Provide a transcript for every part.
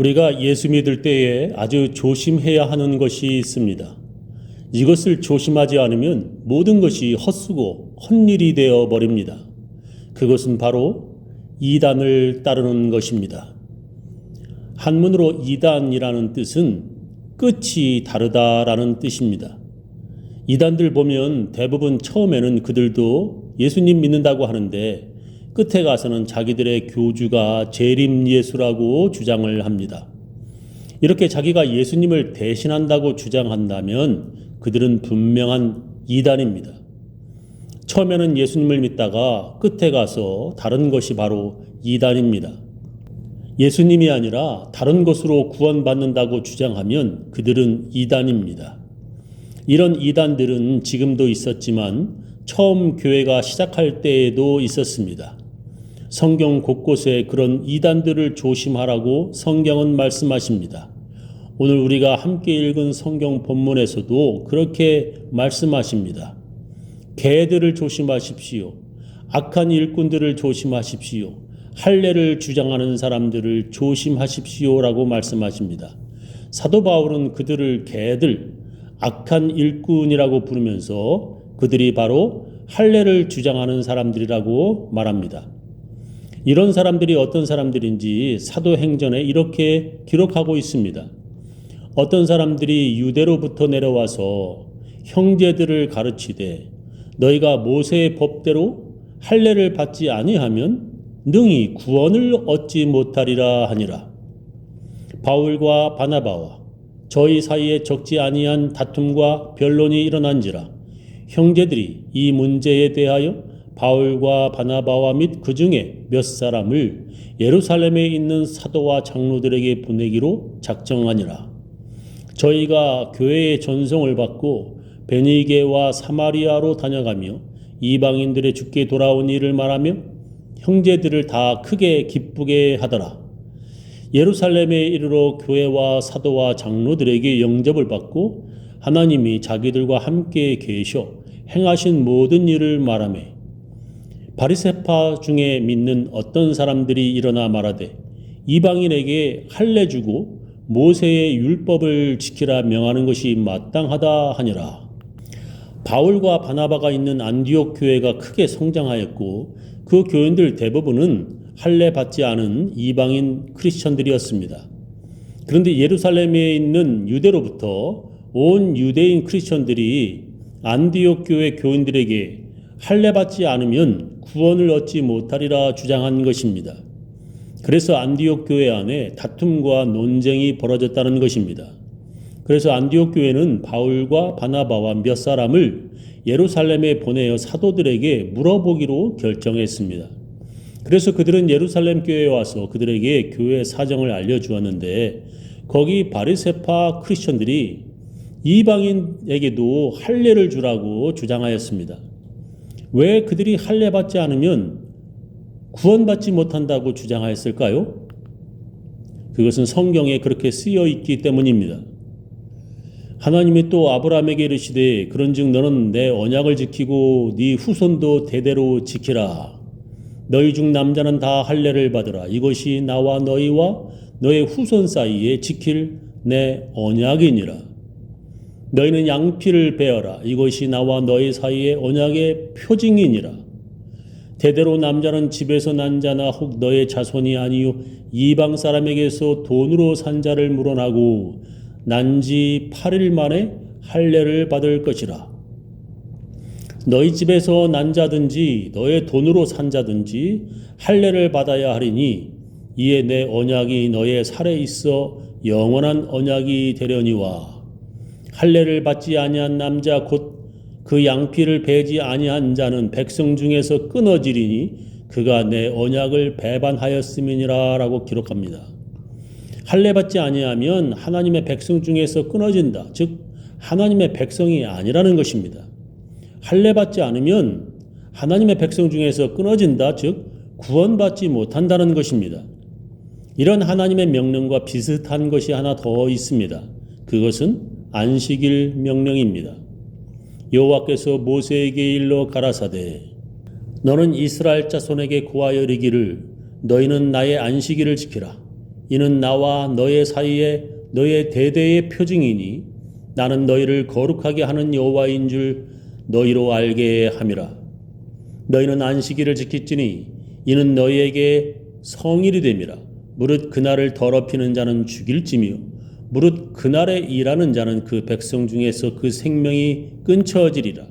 우리가 예수 믿을 때에 아주 조심해야 하는 것이 있습니다. 이것을 조심하지 않으면 모든 것이 헛수고 헛일이 되어 버립니다. 그것은 바로 이단을 따르는 것입니다. 한문으로 이단이라는 뜻은 끝이 다르다라는 뜻입니다. 이단들 보면 대부분 처음에는 그들도 예수님 믿는다고 하는데 끝에 가서는 자기들의 교주가 재림 예수라고 주장을 합니다. 이렇게 자기가 예수님을 대신한다고 주장한다면 그들은 분명한 이단입니다. 처음에는 예수님을 믿다가 끝에 가서 다른 것이 바로 이단입니다. 예수님이 아니라 다른 것으로 구원받는다고 주장하면 그들은 이단입니다. 이런 이단들은 지금도 있었지만 처음 교회가 시작할 때에도 있었습니다. 성경 곳곳에 그런 이단들을 조심하라고 성경은 말씀하십니다. 오늘 우리가 함께 읽은 성경 본문에서도 그렇게 말씀하십니다. 개들을 조심하십시오. 악한 일꾼들을 조심하십시오. 할례를 주장하는 사람들을 조심하십시오라고 말씀하십니다. 사도 바울은 그들을 개들, 악한 일꾼이라고 부르면서 그들이 바로 할례를 주장하는 사람들이라고 말합니다. 이런 사람들이 어떤 사람들인지 사도행전에 이렇게 기록하고 있습니다. 어떤 사람들이 유대로부터 내려와서 형제들을 가르치되 너희가 모세의 법대로 할례를 받지 아니하면 능히 구원을 얻지 못하리라 하니라. 바울과 바나바와 저희 사이에 적지 아니한 다툼과 변론이 일어난지라 형제들이 이 문제에 대하여 바울과 바나바와 및 그 중에 몇 사람을 예루살렘에 있는 사도와 장로들에게 보내기로 작정하니라. 저희가 교회의 전송을 받고 베니게와 사마리아로 다녀가며 이방인들의 죽게 돌아온 일을 말하며 형제들을 다 크게 기쁘게 하더라. 예루살렘에 이르러 교회와 사도와 장로들에게 영접을 받고 하나님이 자기들과 함께 계셔 행하신 모든 일을 말하매 바리세파 중에 믿는 어떤 사람들이 일어나 말하되 이방인에게 할례 주고 모세의 율법을 지키라 명하는 것이 마땅하다 하니라. 바울과 바나바가 있는 안디옥 교회가 크게 성장하였고 그 교인들 대부분은 할례 받지 않은 이방인 크리스천들이었습니다. 그런데 예루살렘에 있는 유대로부터 온 유대인 크리스천들이 안디옥 교회 교인들에게 할례 받지 않으면 구원을 얻지 못하리라 주장한 것입니다. 그래서 안디옥 교회 안에 다툼과 논쟁이 벌어졌다는 것입니다. 그래서 안디옥 교회는 바울과 바나바와 몇 사람을 예루살렘에 보내어 사도들에게 물어보기로 결정했습니다. 그래서 그들은 예루살렘 교회에 와서 그들에게 교회 사정을 알려주었는데 거기 바리세파 크리스천들이 이방인에게도 할례를 주라고 주장하였습니다. 왜 그들이 할례 받지 않으면 구원받지 못한다고 주장하였을까요? 그것은 성경에 그렇게 쓰여 있기 때문입니다. 하나님이 또 아브라함에게 이르시되 그런즉 너는 내 언약을 지키고 네 후손도 대대로 지키라. 너희 중 남자는 다 할례를 받으라. 이것이 나와 너희와 너의 후손 사이에 지킬 내 언약이니라. 너희는 양피를 베어라. 이것이 나와 너희 사이의 언약의 표징이니라. 대대로 남자는 집에서 난 자나 혹 너의 자손이 아니요 이방 사람에게서 돈으로 산 자를 물어나고 난 지 8일 만에 할례를 받을 것이라. 너희 집에서 난 자든지 너의 돈으로 산 자든지 할례를 받아야 하리니 이에 내 언약이 너의 살에 있어 영원한 언약이 되려니와 할례를 받지 아니한 남자 곧 그 양피를 베지 아니한 자는 백성 중에서 끊어지리니 그가 내 언약을 배반하였음이니라라고 기록합니다. 할례 받지 아니하면 하나님의 백성 중에서 끊어진다. 즉 하나님의 백성이 아니라는 것입니다. 할례 받지 않으면 하나님의 백성 중에서 끊어진다. 즉 구원받지 못한다는 것입니다. 이런 하나님의 명령과 비슷한 것이 하나 더 있습니다. 그것은 안식일 명령입니다. 여호와께서 모세에게 일러 가라사대 너는 이스라엘 자손에게 고하여 이르기를 너희는 나의 안식일을 지키라 이는 나와 너의 사이에 너의 대대의 표징이니 나는 너희를 거룩하게 하는 여호와인 줄 너희로 알게 함이라. 너희는 안식일을 지킬지니 이는 너희에게 성일이 됨이라. 무릇 그날을 더럽히는 자는 죽일지며 무릇 그날에 일하는 자는 그 백성 중에서 그 생명이 끊쳐지리라.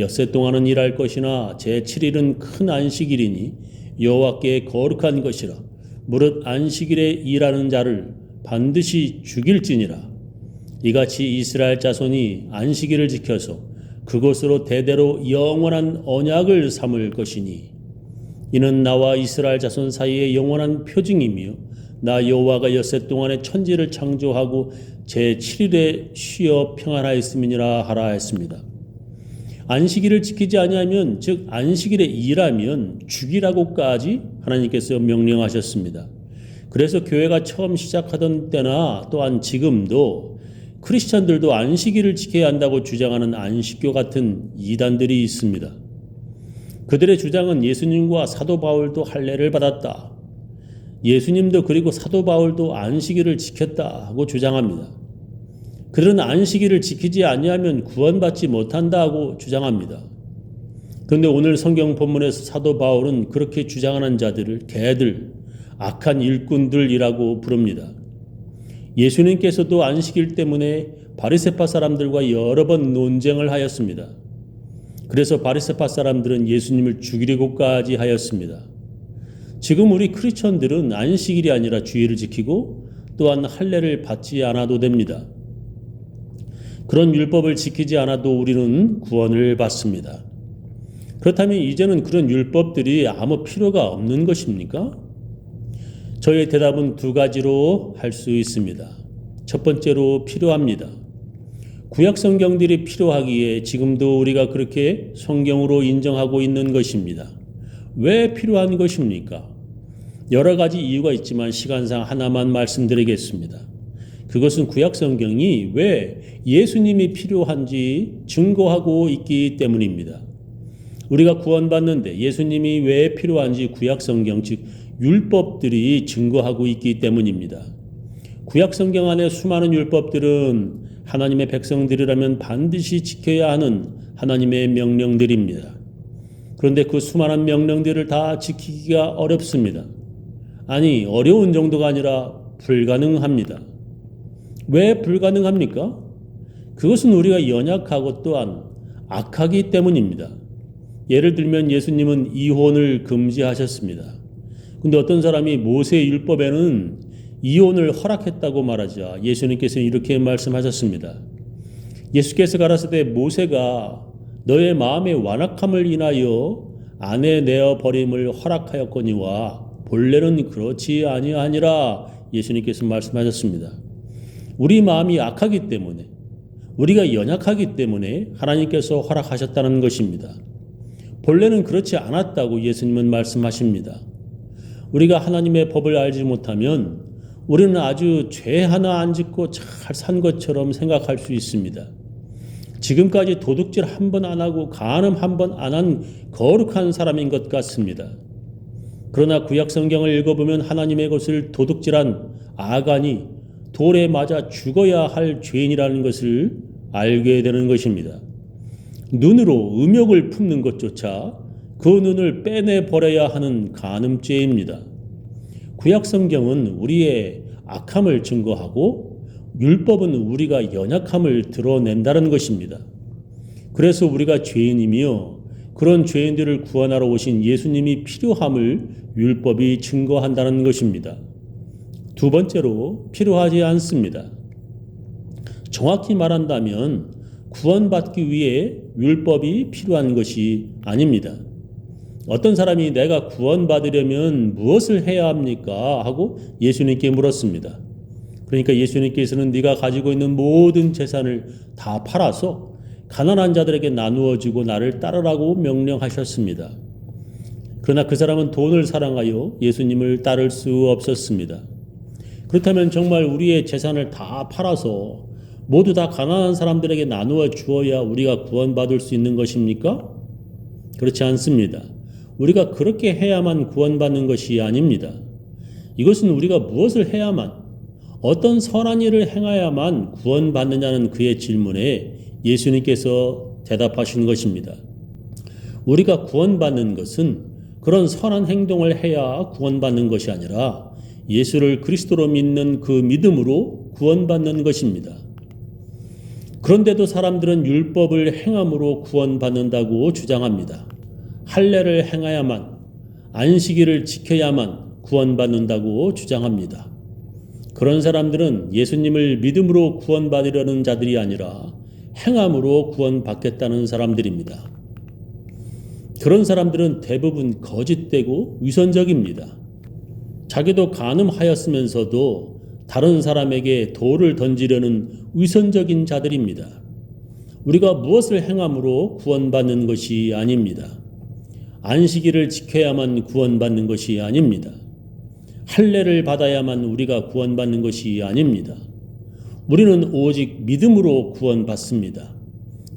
엿새 동안은 일할 것이나 제 7일은 큰 안식일이니 여호와께 거룩한 것이라. 무릇 안식일에 일하는 자를 반드시 죽일지니라. 이같이 이스라엘 자손이 안식일을 지켜서 그곳으로 대대로 영원한 언약을 삼을 것이니 이는 나와 이스라엘 자손 사이의 영원한 표징이며 나 여호와가 엿새 동안에 천지를 창조하고 제 7일에 쉬어 평안하였음이니라 하라 했습니다. 안식일을 지키지 아니하면 즉 안식일에 일하면 죽이라고까지 하나님께서 명령하셨습니다. 그래서 교회가 처음 시작하던 때나 또한 지금도 크리스천들도 안식일을 지켜야 한다고 주장하는 안식교 같은 이단들이 있습니다. 그들의 주장은 예수님과 사도 바울도 할례를 받았다. 예수님도 그리고 사도 바울도 안식일을 지켰다 하고 주장합니다. 그들은 안식일을 지키지 아니하면 구원받지 못한다고 주장합니다. 그런데 오늘 성경 본문에서 사도 바울은 그렇게 주장하는 자들을 개들, 악한 일꾼들이라고 부릅니다. 예수님께서도 안식일 때문에 바리세파 사람들과 여러 번 논쟁을 하였습니다. 그래서 바리세파 사람들은 예수님을 죽이려고까지 하였습니다. 지금 우리 크리스천들은 안식일이 아니라 주의를 지키고 또한 할례를 받지 않아도 됩니다. 그런 율법을 지키지 않아도 우리는 구원을 받습니다. 그렇다면 이제는 그런 율법들이 아무 필요가 없는 것입니까? 저의 대답은 두 가지로 할 수 있습니다. 첫 번째로 필요합니다. 구약 성경들이 필요하기에 지금도 우리가 그렇게 성경으로 인정하고 있는 것입니다. 왜 필요한 것입니까? 여러 가지 이유가 있지만 시간상 하나만 말씀드리겠습니다. 그것은 구약 성경이 왜 예수님이 필요한지 증거하고 있기 때문입니다. 우리가 구원받는데 예수님이 왜 필요한지 구약 성경 즉 율법들이 증거하고 있기 때문입니다. 구약 성경 안에 수많은 율법들은 하나님의 백성들이라면 반드시 지켜야 하는 하나님의 명령들입니다. 그런데 그 수많은 명령들을 다 지키기가 어렵습니다. 아니, 어려운 정도가 아니라 불가능합니다. 왜 불가능합니까? 그것은 우리가 연약하고 또한 악하기 때문입니다. 예를 들면 예수님은 이혼을 금지하셨습니다. 근데 어떤 사람이 모세 율법에는 이혼을 허락했다고 말하자 예수님께서는 이렇게 말씀하셨습니다. 예수께서 가라사대 모세가 너의 마음의 완악함을 인하여 아내 내어 버림을 허락하였거니와 본래는 그렇지 아니하니라 예수님께서 말씀하셨습니다. 우리 마음이 악하기 때문에 우리가 연약하기 때문에 하나님께서 허락하셨다는 것입니다. 본래는 그렇지 않았다고 예수님은 말씀하십니다. 우리가 하나님의 법을 알지 못하면 우리는 아주 죄 하나 안 짓고 잘 산 것처럼 생각할 수 있습니다. 지금까지 도둑질 한 번 안 하고 간음 한 번 안 한 거룩한 사람인 것 같습니다. 그러나 구약 성경을 읽어보면 하나님의 것을 도둑질한 아간이 돌에 맞아 죽어야 할 죄인이라는 것을 알게 되는 것입니다. 눈으로 음욕을 품는 것조차 그 눈을 빼내 버려야 하는 간음죄입니다. 구약 성경은 우리의 악함을 증거하고 율법은 우리가 연약함을 드러낸다는 것입니다. 그래서 우리가 죄인이며 그런 죄인들을 구원하러 오신 예수님이 필요함을 율법이 증거한다는 것입니다. 두 번째로 필요하지 않습니다. 정확히 말한다면 구원받기 위해 율법이 필요한 것이 아닙니다. 어떤 사람이 내가 구원받으려면 무엇을 해야 합니까? 하고 예수님께 물었습니다. 그러니까 예수님께서는 네가 가지고 있는 모든 재산을 다 팔아서 가난한 자들에게 나누어 주고 나를 따르라고 명령하셨습니다. 그러나 그 사람은 돈을 사랑하여 예수님을 따를 수 없었습니다. 그렇다면 정말 우리의 재산을 다 팔아서 모두 다 가난한 사람들에게 나누어 주어야 우리가 구원받을 수 있는 것입니까? 그렇지 않습니다. 우리가 그렇게 해야만 구원받는 것이 아닙니다. 이것은 우리가 무엇을 해야만 어떤 선한 일을 행하야만 구원받느냐는 그의 질문에 예수님께서 대답하신 것입니다. 우리가 구원받는 것은 그런 선한 행동을 해야 구원받는 것이 아니라 예수를 그리스도로 믿는 그 믿음으로 구원받는 것입니다. 그런데도 사람들은 율법을 행함으로 구원받는다고 주장합니다. 할례를 행해야만 안식일을 지켜야만 구원받는다고 주장합니다. 그런 사람들은 예수님을 믿음으로 구원받으려는 자들이 아니라 행함으로 구원받겠다는 사람들입니다. 그런 사람들은 대부분 거짓되고 위선적입니다. 자기도 가늠하였으면서도 다른 사람에게 돌을 던지려는 위선적인 자들입니다. 우리가 무엇을 행함으로 구원받는 것이 아닙니다. 안식일을 지켜야만 구원받는 것이 아닙니다. 할례를 받아야만 우리가 구원받는 것이 아닙니다. 우리는 오직 믿음으로 구원받습니다.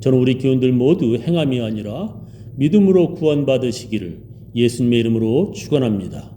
저는 우리 교인들 모두 행함이 아니라 믿음으로 구원받으시기를 예수님의 이름으로 축원합니다.